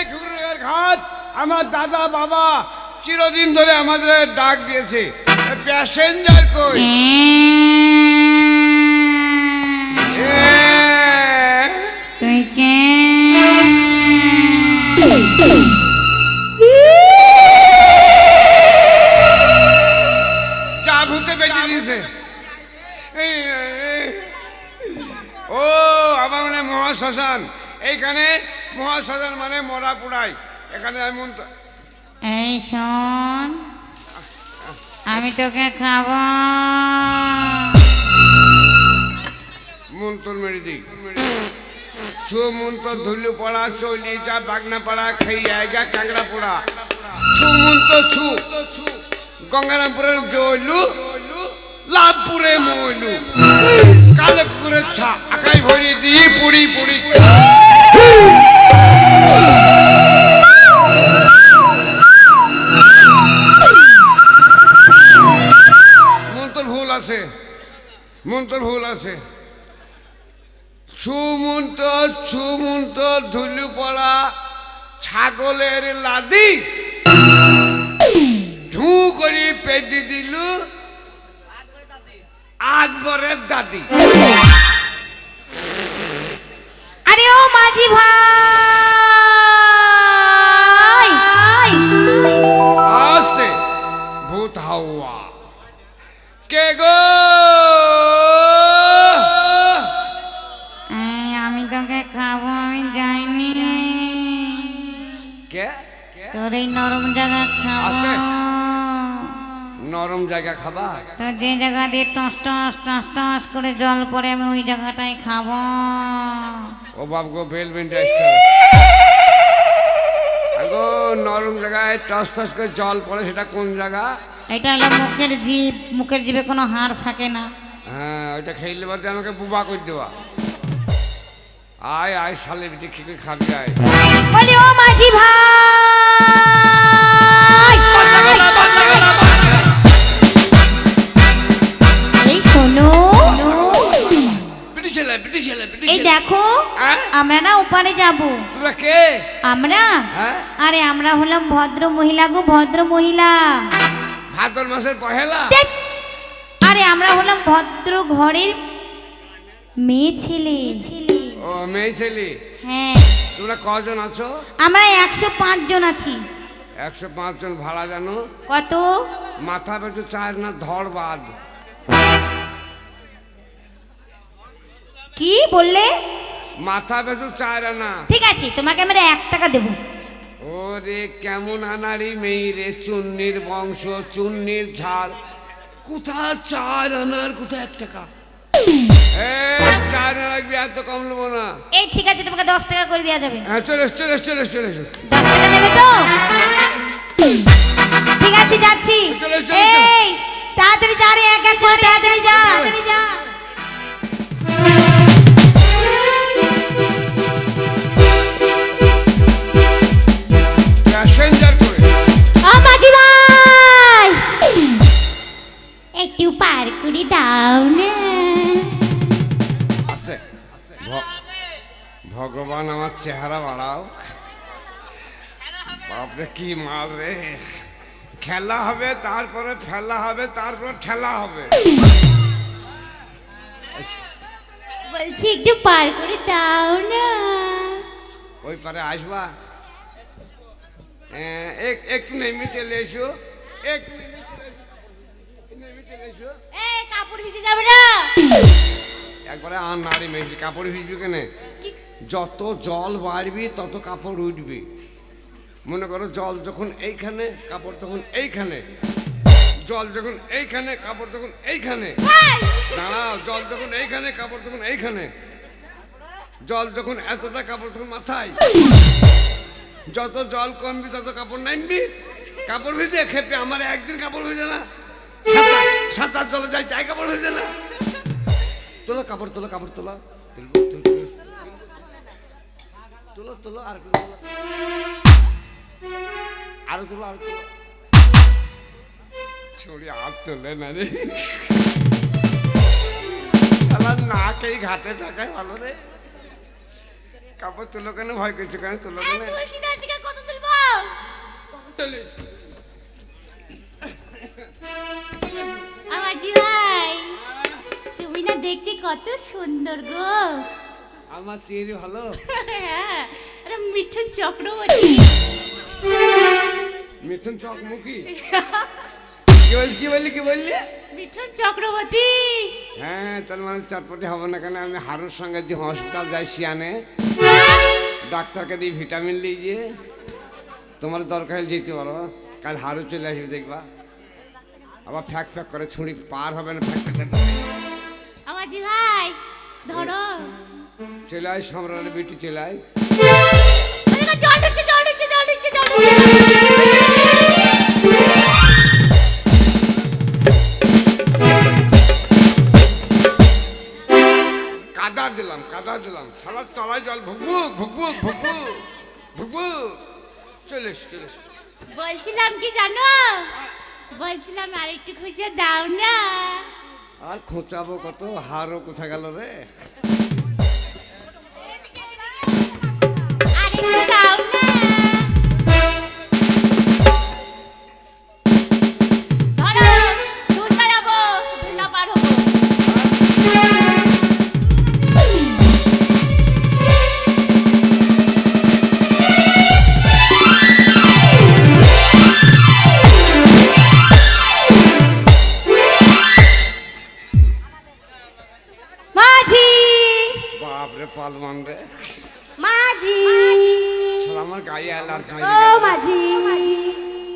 এই ঘাট আমার দাদা বাবা চিরদিন ধরে আমাদের ডাক দিয়েছে। প্যাসেঞ্জার কই? তুই কে? যা ভূতে বেঁচে দিয়েছে। ও আমার মানে মহাশ্মশান। এইখানে মহাশ্মশান মানে মরা পুড়াই। এখানে আমি এই শোন আমি তোকে খাব। মন্তর মেরে দিই ছু মন্তর ধুলু পড়া চলি যা বাগনা পাড়া খাই আয়গা কাঁকড়া পোড়া। ছু মন্তর ছু গঙ্গারামপুরের জইলু লাভপুরে মইলু কালে কুকুরের ছা আকাই ভরি দিয়ে পুরি পুরি খা। আছে। মন্তর ভুল আছে। ছুমন্ত ছুমন্ত ধুলু পড়া ছাগলের লাদি। ঢু করি পেদি দিলু আকবরের দাদি। আরে ও মাঝি ভাই! নরম জায়গা খাবা? তো যে জায়গা দিয়ে টস টস টস টস করে জল পড়ে আমি ওই জায়গাটাই খাব। ও বাপ গো বেল বেন্ডাস আগো নরম জায়গায় টস টস করে জল পড়ে সেটা কোন জায়গা? এটা হলো মুখের জিভ মুখের জিভে কোনো হাড় থাকে না। হ্যাঁ ওইটা খেলে বাদে আমাকে বুবা করে দেওয়া আয় আয় শালে বিটি খেয়ে খাবি আয়। বলি ও মাঝি ভাই! আমরা না ওপারে যাব। তোমরা কে? আমরা? হ্যাঁ? আরে আমরা হলাম ভদ্র মহিলা গো ভদ্র মহিলা। ভাদর মাসের পহেলা? আরে আমরা হলাম ভদ্র ঘরের মেয়ে ছেলে। ও মেয়ে ছেলে। হ্যাঁ। তোমরা কজন আছো? আমরা একশো পাঁচ জন আছি। একশো পাঁচ জন ভাড়া জানো? কত? মাথা পেছু চার না ধর বাদ। কি বললে? মাথা পেছু চার আনা ঠিক আছে তোমাকে আমরা এক টাকা দেবো। ওরে কেমন আনারি মেয়ে রে চুন্নির বংশ চুন্নির ঝাড় কোথা চার আনার কোথা এক টাকা? এ, চার লাগবে এত কম নেব না। এই ঠিক আছে তোমাকে দশ টাকা করে দেওয়া যাবে। হ্যাঁ চলে চলে চলে চলে। দশ টাকা নেবে তো? ঠিক আছে যাচ্ছি। চলো, চলো, চলো। এই তাড়াতাড়ি যা রে এক এক করে তাড়াতাড়ি যা তাড়াতাড়ি যা। পার করে দাও না। ভগবান আমার চেহারা বাড়াও। বাপরে কি মাল রে। খেলা হবে তারপরে ফেলা হবে তারপরে ঠেলা হবে। বলছি একটু পার করে দাও না। ওই পারে আসবা। হ্যাঁ, এক একটু নেমে চলে এসো। এক নেমে চলে এসো নেমে চলে এসো এই কাপড় ভিজে যাবে না। একবারে আর নারী কাপড় ভিজবে কেনে? যত জল বাড়বি তত কাপড় উঠবে। মনে করো জল যখন এইখানে কাপড় তখন এইখানে। জল যখন এইখানে কাপড় তখন এইখানে। দাঁড়াও জল যখন এইখানে কাপড় তখন এইখানে। জল যখন এতটা কাপড় তখন মাথায়। যত জল কমবি তত কাপড় নামবি। কাপড় ভিজে খেপে। আমার একদিন কাপড় ভিজে না। সাঁতার জলে যাই তাই কাপড় ভিজে না। তোলো কাপড় তোলো কাপড় তোলো। তুলবো, তুলবো। তোলো। তোলো আর। আরও তোলো আরও তোলো। ছড়ি আর তোলে না রে। শালা নাকেই ঘাটে থাকায় ভালো রে। কাপড় তুলো কেন? ভয় করছ কেন? তুলো কেন? না দিকে দেখতে কত সুন্দর গো। আমার চেহারি ভালো? হ্যাঁ, আরে মিঠুন চক্রবর্তী। মিথুন চকমুখী কি বললি কি বললি কি বললি? মিঠুন চক্রবর্তী। হ্যাঁ তার মানে চটপটি হবে না কেন? আমি হারুর সঙ্গে যে হসপিটাল যাই ডাক্তারকে দিয়ে ভিটামিন লিয়ে তোমার দরকার হলে যেতে পারো। কাল হারু চলে আসবে দেখবা। আবার ফ্যাক ফ্যাক করে ছুরি পার হবে না ফ্যাক ফ্যাক জল দিচ্ছে জল দিচ্ছে কাদা দিলাম কাদা দিলাম। সালার তলায় জল ভুকভুক ভুকভুক ভুকভুক ভুকভুক। চলে চলে। বলছিলাম কি জানো? বলছিলাম আরেকটু খুঁজে দাও না। আর খোঁচাবো কত? হারও কোথা গেল রে? বাপরে পালমান রে। মাঝি। শালা আমার গায়ে অ্যালার্জি ও মাঝি।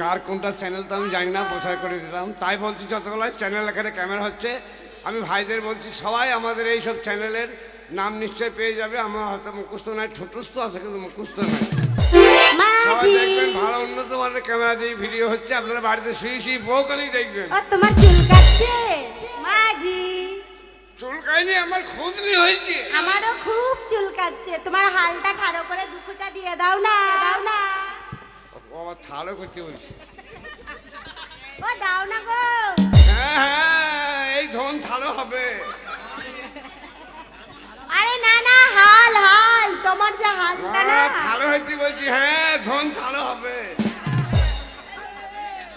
কার কোনটা চ্যানেল তো আমি জানি না প্রচার করে দিলাম। তাই বলছি যতগুলো চ্যানেল এখানে ক্যামেরা হচ্ছে আমি ভাইদের বলছি সবাই আমাদের এই সব চ্যানেলের নাম নিশ্চয় পেয়ে যাবে। আমার হয়তো মুখস্থ নয় ঠোঁটস্থ আছে কিন্তু মুখস্থ নয় সবাই দেখবেন ভালো উন্নত মানের ক্যামেরা দিয়ে ভিডিও হচ্ছে। আপনারা বাড়িতে শুয়ে শুয়ে বউকালেই দেখবেন। তোমার চুল কাটছে? মাঝি চুলকায়নি আমার খুঁজলি হয়েছে। আমারও খুব চুল কাটছে। তোমার হালটা ঠাড়ো করে দুখুচা দিয়ে দাও না। দাও না। ও আবার থালো করতে বলছে। ও দাও না গো। হ্যাঁ হ্যাঁ। এই ধন থালো হবে। আরে না না হাল হাল তোমার যে হালটা না। থালো হইতে বলছি হ্যাঁ ধন থালো হবে।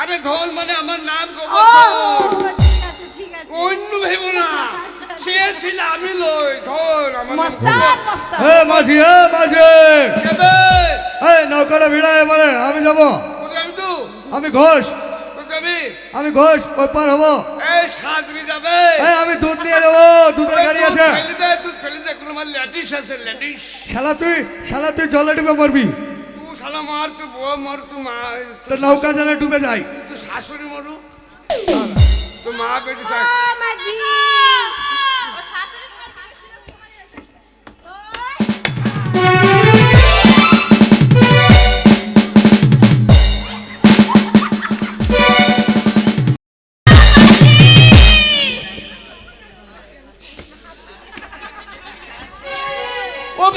আরে ধন মানে আমার নাম ও গোবর্ধন ঠিক আছে ঠিক আছে। অন্য ভেবো না। চেয়েছিল আমি লই ধর আমার মস্তান মস্তান। এ মাঝি এ মাঝি। কেবে? এই নৌকাটা ভিড়া এবারে আমি যাব? আমি ঘোষ। আমি ঘোষ ওই পার হব। যাবে। আমি দুধ নিয়ে যাব দুধের গাড়ি আছে। ফেলে দে দুধ ফেলে দে কোনো আমার ল্যাডিস আছে ল্যাডিস শালা তুই শালা তুই জলে ডুবে মরবি। তুই শালা মার তুই বউ মর তুই মা তো নৌকা যেন ডুবে যায়। তুই শাশুড়ি মরু। মা বেটি থাক। মাঝি ও।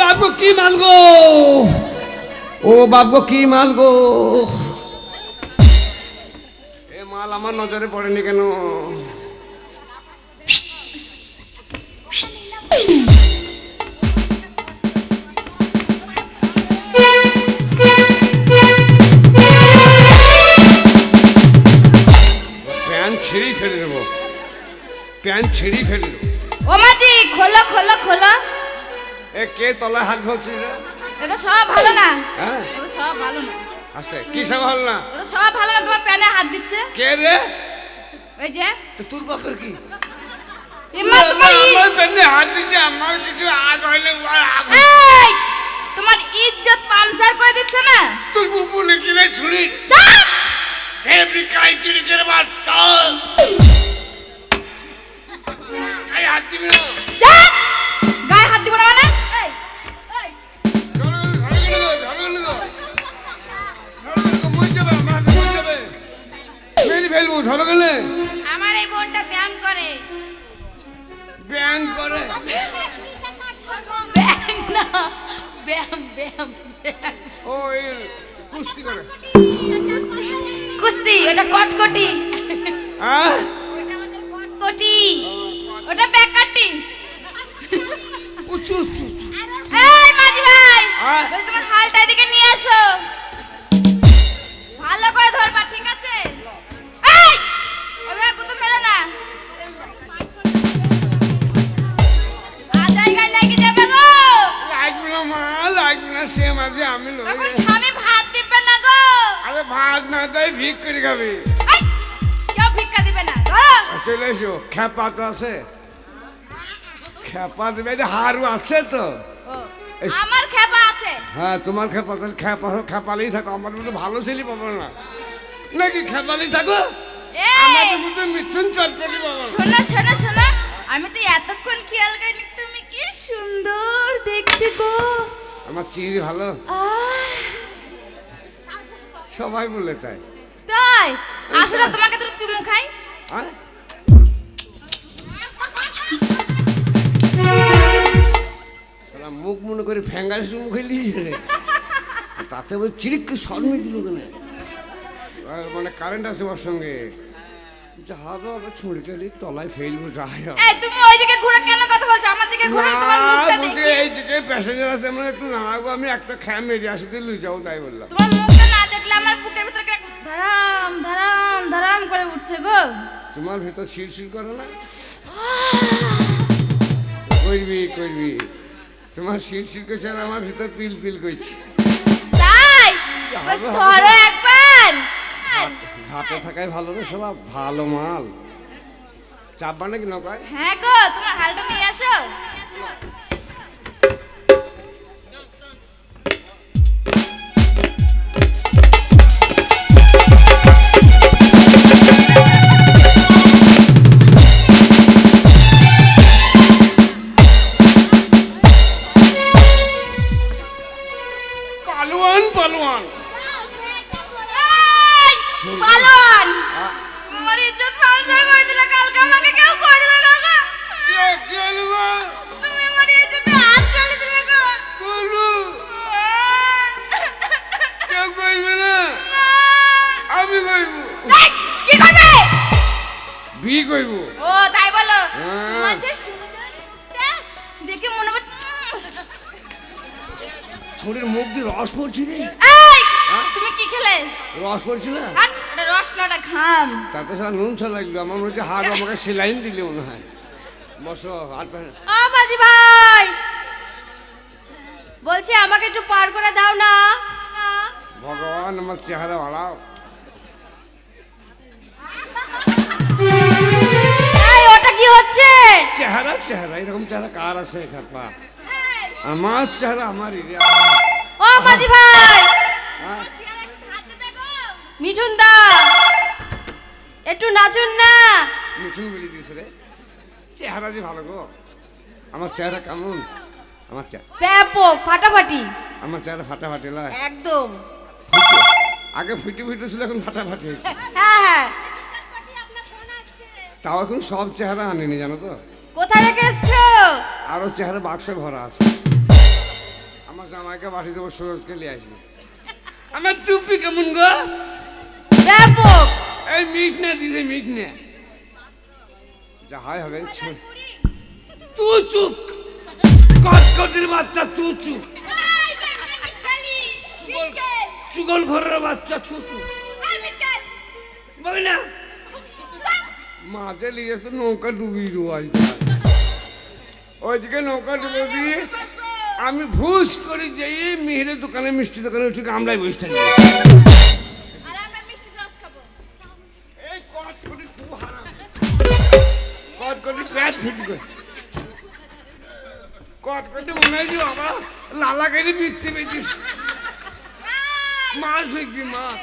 বাবু কি মাল গো? ও বাবু কি মাল গো? এ মাল আমার নজরে পড়েনি কেন? ছিঁড়েই ফেলে দেবো। প্যান্ট ছিঁড়েই ফেলে দেবো। ও মাঝি খোলো খোলো খোলো। এ কে তলায় হাত ধরছিস রে? এটা সব ভালো না। হ্যাঁ? এটা সব ভালো না। আস্তে কি সব হল না? এটা সব ভালো না তোমার প্যানে হাত দিচ্ছে। কে রে? ওই যে। তো তোর বাপের কি? এমা তোমার আমার পেনে হাত দিচ্ছে আমার কিছু আগ হইলে আগ তোমার ইজ্জত পাঞ্চার করে দিচ্ছে না? ছুরি! কাই কিনে চল কাই হাত দিবি না যাক! মরে ফেলব গেলে আমার এই বোনটা ব্যায়াম করে। ব্যাং করে? ব্যায়াম না ব্যায়াম ব্যায়াম ব্যায়াম। ও কুস্তি করে। কুস্তি ওটা কটকটি। হ্যাঁ? ওটা আমাদের কটকটি ওটা ব্যাকাটি উঁচু উঁচু উঁচু। এই মাঝি ভাই হ্যাঁ? তোমার হালটা এদিকে নিয়ে এসো না সে আমি স্বামী ভাত দিবে না গো। আরে ভাত না তাই ভিক খাবি। কেউ ভিক্ষা দিবে না। চলে এসো খেপা তো আছে। খেপা দেবে হারু আছে তো। আমার খেপা আছে। হ্যাঁ তোমার খেপা তাহলে খেপা খেপালেই থাকো। আমার মতো ভালো ছেলে পাবো না। নাকি খেপালেই থাকো? আমাদের মধ্যে মিথুন চটপটি পাবো। শোনো শোনো আমি তো এতক্ষণ খেয়াল করিনি তুমি কি সুন্দর দেখতে গো। আমার চিড়ি ভালো? সবাই বলে তাই। তাই? আসলে তোমাকে তো চুমু খাই? হ্যাঁ? মুখ মনে করে ফ্যাঙ্গার মুখ খেলি তাতে চিড়িককে শর্মে দিল কেন? মানে কারেন্ট আছে ওর সঙ্গে। যাব আবার ছুঁড়ি টালি তলায় ফেলব যাই এই তুমি ওইদিকে ঘুরে কেন কথা বলছো? আমার দিকে ঘুরে তোমার মুখটা দেখি। এইদিকে প্যাসেঞ্জার আছে মানে একটু দাঁড়াবো আমি একটা খ্যাম মেরে আসি দিয়ে লুই যাও তাই বললাম। তোমার মুখটা না দেখলে আমার বুকের ভিতরে কেমন ধরাম ধরাম ধরাম করে উঠছে গো। তোমার ভেতর শিরশির করে না? করবি করবি। তোমার শিরশির করছে আর আমার ভেতর পিল পিল করছে। তাই? ধরো একবার ঘাটে থাকাই ভালো রে সব ভালো মাল। চাপবা নাকি নৌকায়? হ্যাঁ গো, তোমার হালটা নিয়ে আসো। বি করব ও তাই বলো। হ্যাঁ। তোমার যে সুন্দরটা দেখে মনে হচ্ছে। ছোটের মুখ দিয়ে রস পড়ছি রে। এই তুমি কি খেলে? রস পড়ছি না? রস না ওটা ঘাম। তাতে সারা নুন ছা লাগল। আমার মনে হচ্ছে হাত আমাকে সেলাইন দিলে মনে হয়। বসো আর ও বাজি ভাই। বলছি আমাকে একটু পার করে দাও না। ভগবান আমার চেহারা বাড়াও চেহারা চেহারা এরকম চেহারা কার আছে খাপা আমার চেহারা আমার ও বাজি ভাই? মিঠুন দা একটু নাচুন না মিঠুন বলে দিয়েছে রে চেহারা যে ভালো গো আমার চেহারা কেমন আমার চেহারা ব্যাপক ফাটাফাটি আমার চেহারা ফাটাফাটি লয় একদম আগে ফুটে ফুটে ছিল এখন ফাটাফাটি হ্যাঁ হ্যাঁ তাও এখন সব চেহারা আনেনি জানো তো কোথায় রেখে এসছো? আরও চেহারা বাক্সে ভরা আছে। আমার জামাইকে বাড়ি দেবো সুরজকে নিয়ে আসবে। আমার টুপি কেমন গো? ব্যাপক। এই মিট না দিছে মিট না। যা হয় হবে তুই চুপ। কটকটির বাচ্চা তুই চুপ। চুগল ঘরের বাচ্চা তুই চুপ। বলি না। মাঝে নিয়ে তো নৌকা ডুবিয়ে দেবো আজ। ওইদিকে নৌকা ডুবে দিয়ে আমি ভুস করে যেই মিহিরের দোকানে মিষ্টি দোকানে উঠে গামলায় বসে থাকি। এই কটকটি কটকটি প্যাট ফিট করে। কটকটি মনে হয়েছে বাবা লালা কেটে বিচ্ছি মাছ মাছ।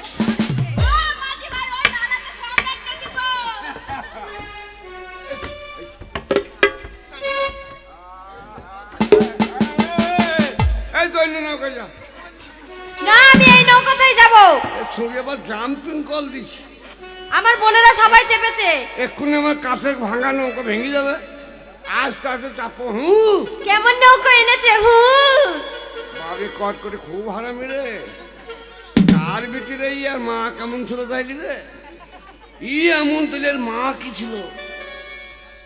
তো অন্য নৌকা যা। না আমি এই নৌকাতেই যাব। ছবি আবার জাম্পিং কল দিছি আমার বোনেরা সবাই চেপেছে। এক্ষুনি আমার কাঠের ভাঙা নৌকা ভেঙে যাবে। আস্তে আস্তে চাপো হু। কেমন নৌকা এনেছে হু বাবে কট করে খুব হারামি রে। কার বেটি রে আর মা কেমন ছিল তাইলি রে? ই এমন তাহলে এর মা কি ছিল?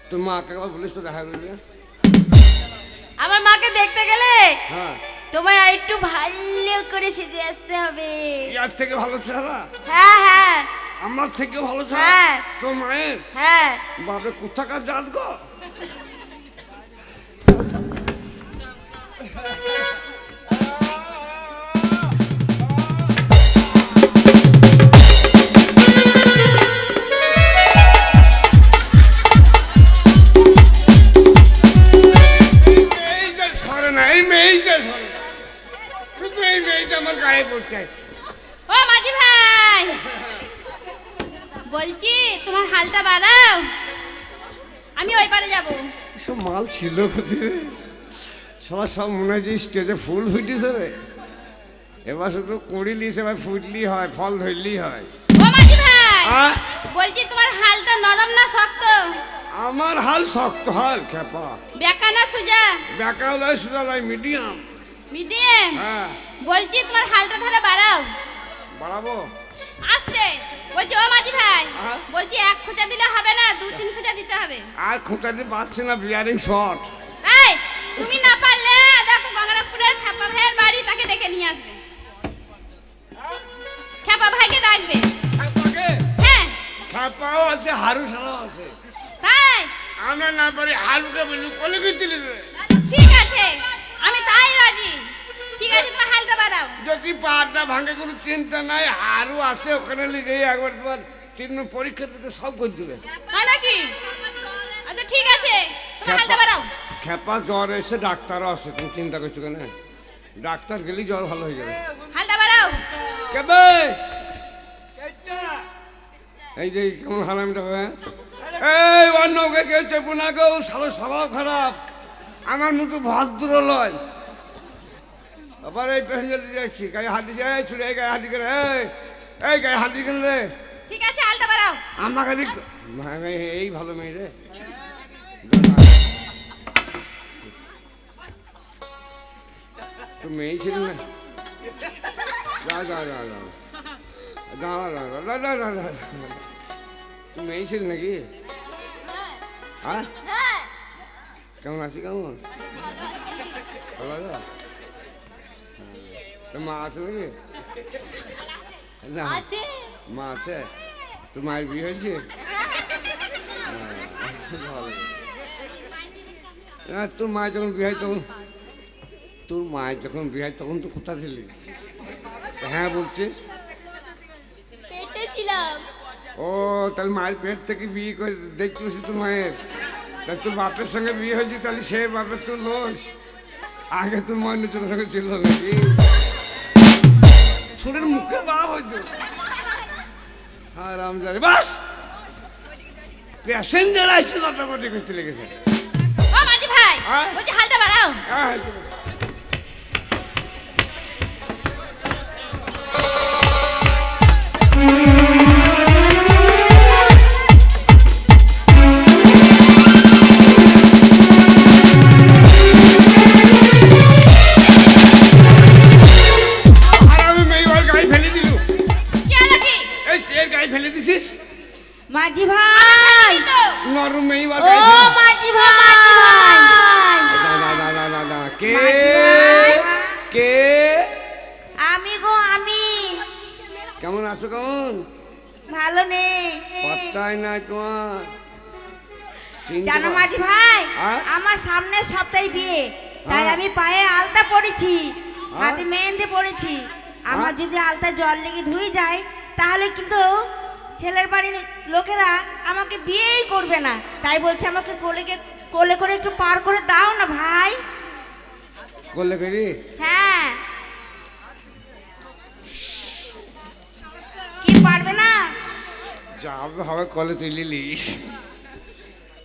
তোর মাকে বলিস তো দেখা করবি আমার মাকে দেখতে গেলে? হ্যাঁ। তোমায় আর একটু ভালো করে সেজে আসতে হবে। ইয়ার থেকে ভালো চেহারা? হ্যাঁ হ্যাঁ। আমার থেকে ভালো চেহারা? হ্যাঁ। তোর মায়ের? হ্যাঁ। বাপরে কোথাকার জাত গো? গায়ে পড়তে আসছে ও মাঝি ভাই। বলছি তোমার হালটা বাড়াও। আমি ওই পারে যাব। সব মাল ছিল কোথায় সবার সব মনে স্টেজে ফুল ফুটেছে রে। এবার শুধু কুড়ি লিস এবার ফুটলি হয় ফল ধরলি হয়। ও মাঝি ভাই বলছি তোমার হালটা নরম না শক্ত? আমার হাল শক্ত হাল খেপা। বেকা না সোজা। বেকা লয় সুদা লয় মিডিয়াম। মিডিয়াম। হ্যাঁ। বলছি তোমার হালটা ধারে বাড়াও। বাড়াবো? আসতে। বলছি ও মাঝি ভাই হ্যাঁ? বলছি এক খোঁচা দিলে হবে না দু তিন খোঁচা দিতে হবে। আর খোঁচাতে পারছি না বিয়ারিং শর্ট এই তুমি না পারলে দেখো গঙ্গারামপুরের খেপা ভাইয়ের বাড়ি তাকে ডেকে নিয়ে আসবে। খেপা ভাইকে ডাকবে। হ্যাঁ। খেপাও আছে হারু ছাড়াও আছে। তাই? আমরা না পারি হারুকে বলি কলে দিলি ঠিক আছে। তাই রাজি। ঠিক আছে তোমার হালটা বাড়াও যদি পাটা ভাঙে কোনো চিন্তা নাই হারু আছে ওখানে লিখে একবার তোমার তিন পরীক্ষা থেকে সব করে দেবে। তাই নাকি? আচ্ছা ঠিক আছে। তোমার হালটা বাড়াও খেপা জ্বর এসে ডাক্তারও আছে তুমি চিন্তা করছ কেন? ডাক্তার গেলেই জ্বর ভালো হয়ে যাবে। হালটা বাড়াও কেবে এই যে কেমন হারামিটা হ্যাঁ? এই অন্য ওকে কেউ চেপু না গো সালো স্বভাব খারাপ। আমার মতো ভদ্র লয় আবার এই প্যাসেঞ্জার দিয়ে যাচ্ছি গায়ে হাত দিয়ে এই ছুড়ে এই গায়ে হাত দিয়ে এই এই গায়ে হাত দিয়ে রে ঠিক আছে হালটা বাড়াও আমাকে দিক এই ভালো মেয়ে রে তো মেয়ে ছিল না যা যা যা যা দাঁড়া দাঁড়া দাঁড়া দাঁড়া দাঁড়া তুই মেয়ে ছিল নাকি হ্যাঁ কেমন আছি কেমন ভালো আছো তো মা আছে নাকি? না মা আছে? তোর মায়ের বিয়ে হয়েছে। না, তোর মায়ের যখন বিয়ে হয় তখন তোর মায়ের যখন বিয়ে হয় তখন তো কোথা ছিলি? হ্যাঁ বলছিস? পেটে ছিলাম। ও তাহলে মায়ের পেট থেকে বিয়ে করে দেখছিস তোর মায়ের? তা তোর বাপের সঙ্গে বিয়ে হয়েছে তাহলে সে বাপের তোর লোস আগে তোর মায়ের তোর সঙ্গে ছিল নাকি? ছোটের মুখে বাপ হইতো। আরাম জানি বাস! প্যাসেঞ্জার আসছে লটাপটি করতে লেগেছে। ও মাঝি ভাই হ্যাঁ? বলছি হালটা বাড়াও। কেমন আছো কেমন ভালো নেই পাত্তাই নাই তোমার। জানো মাঝি ভাই হ্যাঁ? আমার সামনের সপ্তাহে বিয়ে তাই হ্যাঁ। আমি পায়ে আলতা পরেছি হ্যাঁ? হাতে মেহেন্দি পরেছি। আমার যদি আলতা জল লেগে ধুয়ে যায় তাহলে কিন্তু ছেলের বাড়ির লোকেরা আমাকে বিয়েই করবে না। তাই বলছে আমাকে কোলেকে কোলে করে একটু পার করে দাও না ভাই। করলে করি? হ্যাঁ। কি পারবে না? যা হবে কলে তুই লিলি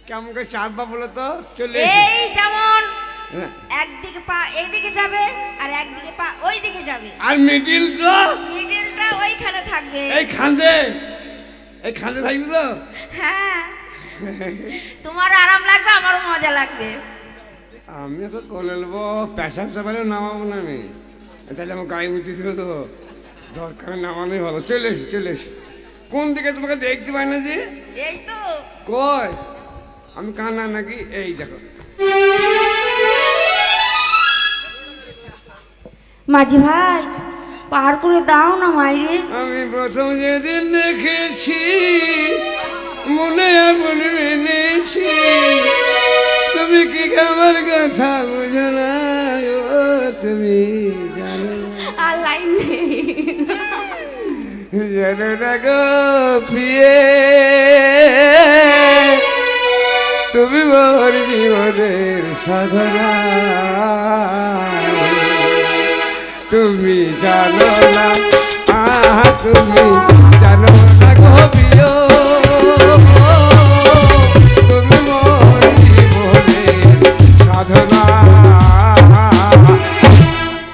কেমন করে চাপবা বলো তো? চলে। এই যেমন হ্যাঁ। একদিকে পা এইদিকে যাবে আর একদিকে পা ওই দিকে যাবে। আর মিডিল তো? মিডিলটা ওইখানে থাকবে। এই খাঁজে এই খাঁজে থাকবি তো? হ্যাঁ। তোমার আরাম লাগবে আমারও মজা লাগবে। আমি তো কোলে নেব। পেশাব চাপালে নামাবো না আমি। তাহলে আমার গায়ে ছিল তো। দরকার নামানোই ভালো। চলে এসো চলে এসো। কোন দিকে তোমাকে দেখতে পাই না যে? এই তো। কই? আমি কানা নাকি? এই দেখো। মাঝি ভাই পার করে দাও না মাইরে। আমি প্রথম যেদিন দেখেছি মনে এমন মেনেছি। তুমি কি আমার কথা বুঝো না ও তুমি? জানো না গো প্রিয়ে, তুমি মোর জীবনের সাধনা তুমি জানো না, তুমি জানো না গো প্রিয়।